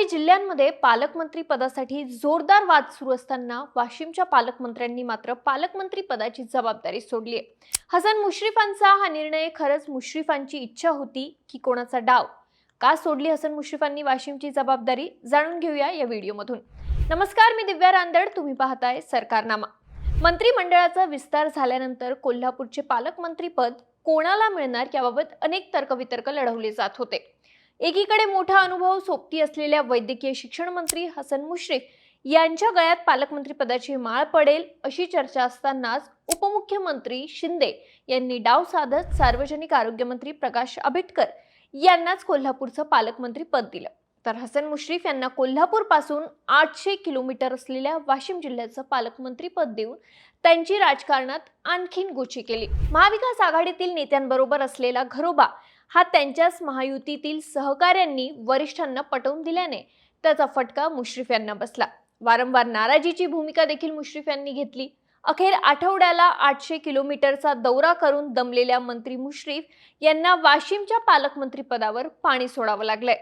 काही जिल्ह्यांमध्ये पालकमंत्री पदासाठी जोरदार वाद सुरू असताना वाशिमच्या पालकमंत्र्यांनी मात्र पालकमंत्री पदाची जबाबदारी सोडली आहे. हसन मुश्रीफांचा हा निर्णय खरंच मुश्रीफांची इच्छा होती की कोणाचा डाव? का सोडली हसन मुश्रीफांनी वाशिमची जबाबदारी? जाणून घेऊया या व्हिडिओमधून. नमस्कार मी दिव्या रांदड तुम्ही पाहताय सरकारनामा. मंत्रिमंडळाचा विस्तार झाल्यानंतर कोल्हापूरचे पालकमंत्री पद कोणाला मिळणार याबाबत अनेक तर्कवितर्क लढवले जात होते. एकीकडे मोठा अनुभव सोबती असलेल्या वैद्यकीय शिक्षण मंत्री हसन मुश्रीफ यांच्या गळ्यात पालकमंत्री पदाची माळ पडेल अशी चर्चा असतानाच उपमुख्यमंत्री शिंदे यांनी डाव साधत सार्वजनिक आरोग्यमंत्री प्रकाश आंबेडकर यांनाच कोल्हापूरचं पालकमंत्री पद दिलं. तर हसन मुश्रीफ यांना कोल्हापूरपासून आठशे किलोमीटर असलेल्या वाशिम जिल्ह्याचं पालकमंत्री पद देऊन त्यांची राजकारणात आणखीन गोची केली. महाविकास आघाडीतील नेत्यांबरोबर असलेला घरोबा हा त्यांच्याच महायुतीतील सहकाऱ्यांनी वरिष्ठांना पटवून दिल्याने त्याचा फटका मुश्रीफ यांना बसला. वारंवार नाराजीची भूमिका देखील मुश्रीफ यांनी घेतली. अखेर आठवड्याला आठशे किलोमीटरचा दौरा करून दमलेल्या मंत्री मुश्रीफ यांना वाशिमच्या पालकमंत्री पदावर पाणी सोडावं लागलंय.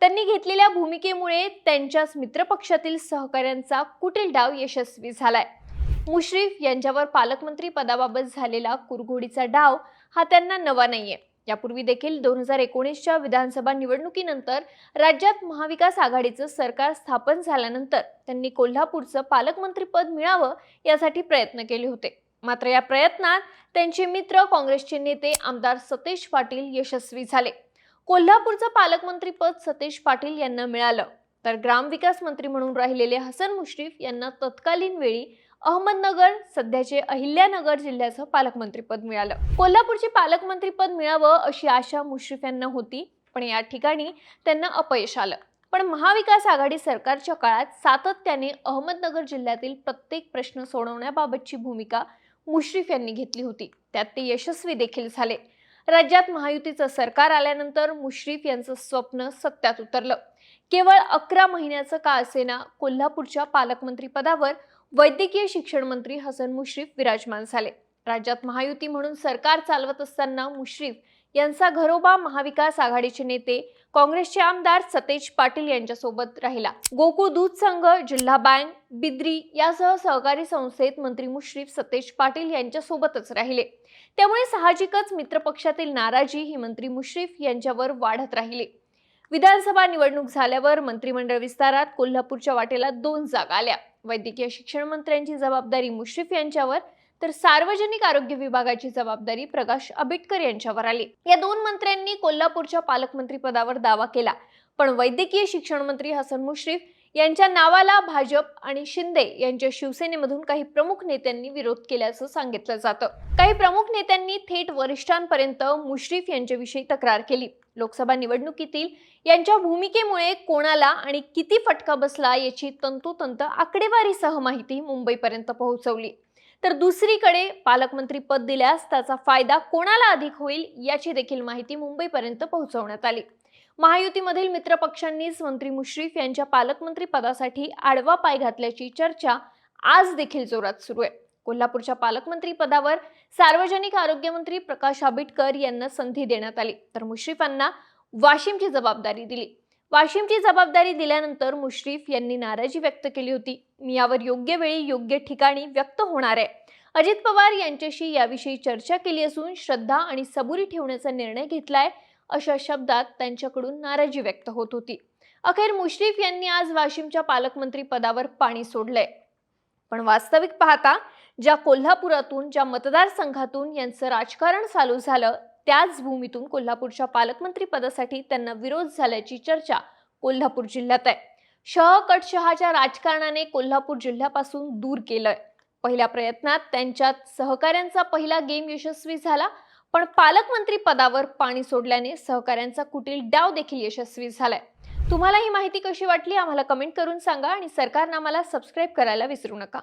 त्यांनी घेतलेल्या भूमिकेमुळे त्यांच्याच मित्रपक्षातील सहकाऱ्यांचा कुटील डाव यशस्वी झालाय. मुश्रीफ यांच्यावर पालकमंत्री पदाबाबत झालेला कुरघोडीचा डाव हा त्यांना नवा नाहीये. यापूर्वी देखील दोन हजार एकोणीसच्या विधानसभा निवडणुकीनंतर राज्यात महाविकास आघाडीचं सरकार स्थापन झाल्यानंतर त्यांनी कोल्हापूरचं पालकमंत्रीपद मिळावं यासाठी प्रयत्न केले होते. मात्र या प्रयत्नात त्यांचे मित्र काँग्रेसचे नेते आमदार सतेज पाटील यशस्वी झाले. कोल्हापूरचं पालकमंत्रीपद सतेज पाटील यांना मिळालं. तर ग्रामविकास मंत्री म्हणून राहिलेले हसन मुश्रीफ यांना तत्कालीन वेळी अहमदनगर सध्याचे अहिल्यानगर जिल्ह्याचं पालकमंत्रीपद मिळालं. कोल्हापूरचे पालकमंत्रीपद मिळावं अशी आशा मुश्रीफ यांना होती पण या ठिकाणी त्यांना अपयश आलं. पण महाविकास आघाडी सरकारच्या काळात सातत्याने अहमदनगर जिल्ह्यातील प्रत्येक प्रश्न सोडवण्याबाबतची भूमिका मुश्रीफ यांनी घेतली होती. त्यात ते यशस्वी देखील झाले. राज्यात महायुतीचं सरकार आल्यानंतर मुश्रीफ यांचं स्वप्न सत्यात उतरलं. केवळ अकरा महिन्याचं का असेना कोल्हापूरच्या पालकमंत्री पदावर वैद्यकीय शिक्षण मंत्री हसन मुश्रीफ विराजमान झाले. राज्यात महायुती म्हणून सरकार चालवत असताना मुश्रीफ यांचा घरोबा महाविकास आघाडीचे नेते काँग्रेसचे आमदार सतेज पाटील यांच्यासोबत राहिला. गोकुळ दूध संघ जिल्हा बँक बिद्री यासह सहकारी संस्थेत मंत्री मुश्रीफ सतेज पाटील यांच्यासोबतच राहिले. त्यामुळे साहजिकच मित्रपक्षातील नाराजी ही मंत्री मुश्रीफ यांच्यावर वाढत राहिली. विधानसभा निवडणूक झाल्यावर मंत्रिमंडळ विस्तारात कोल्हापूरच्या वाटेला दोन जागा आल्या. वैद्यकीय शिक्षण मंत्र्यांची जबाबदारी मुश्रीफ यांच्यावर तर सार्वजनिक आरोग्य विभागाची जबाबदारी प्रकाश आंबेडकर यांच्यावर आली. या दोन मंत्र्यांनी कोल्हापूरच्या पालकमंत्री पदावर दावा केला. पण वैद्यकीय शिक्षण मंत्री हसन मुश्रीफ यांच्या नावाला भाजप आणि शिंदे यांच्या शिवसेनेमधून काही प्रमुख नेत्यांनी विरोध केल्याचं सांगितलं जातं. काही प्रमुख नेत्यांनी थेट वरिष्ठांपर्यंत मुश्रीफ यांच्याविषयी तक्रार केली. लोकसभा निवडणुकीतील यांच्या भूमिकेमुळे कोणाला आणि किती फटका बसला याची तंतोतंत आकडेवारीसह माहिती मुंबईपर्यंत पोहोचवली. तर दुसरीकडे पालकमंत्री पद दिल्यास त्याचा फायदा कोणाला अधिक होईल याची देखील माहिती मुंबईपर्यंत पोहोचवण्यात आली. महायुतीमधील मित्रपक्षांनीच मंत्री मुश्रीफ यांच्या पालकमंत्री पदासाठी आडवा पाय घातल्याची चर्चा आज देखील जोरात सुरू आहे. कोल्हापूरच्या पालकमंत्री पदावर सार्वजनिक आरोग्यमंत्री प्रकाश आंबेडकर यांना संधी देण्यात आली. तर मुश्रीफांना वाशिमची जबाबदारी दिली. वाशिमची जबाबदारी दिल्यानंतर मुश्रीफ यांनी नाराजी व्यक्त केली होती. मी यावर योग्य वेळी योग्य ठिकाणी व्यक्त होणार आहे. अजित पवार यांच्याशी याविषयी चर्चा केली असून श्रद्धा आणि सबुरी ठेवण्याचा निर्णय घेतलाय. अशा शब्दात त्यांच्याकडून नाराजी व्यक्त होत होती. अखेर मुश्रीफ यांनी आज वाशिमच्या पालकमंत्री पदावर पाणी सोडलंय. पण वास्तविक पाहता ज्या कोल्हापुरातून ज्या मतदारसंघातून यांचं राजकारण चालू झालं त्याच भूमीतून कोल्हापूरच्या पालकमंत्री पदासाठी त्यांना विरोध झाल्याची चर्चा कोल्हापूर जिल्ह्यात आहे. शह कटशहाच्या राजकारणाने कोल्हापूर जिल्ह्यापासून दूर केलंय. पहिल्या प्रयत्नात त्यांच्यात सहकाऱ्यांचा पहिला गेम यशस्वी झाला पण पालकमंत्री पदावर पाणी सोडल्याने सहकाऱ्यांचा कुटील डाव देखील यशस्वी झालाय. तुम्हाला ही माहिती कशी वाटली आम्हाला कमेंट करून सांगा आणि सरकारनामाला सबस्क्राईब करायला विसरू नका.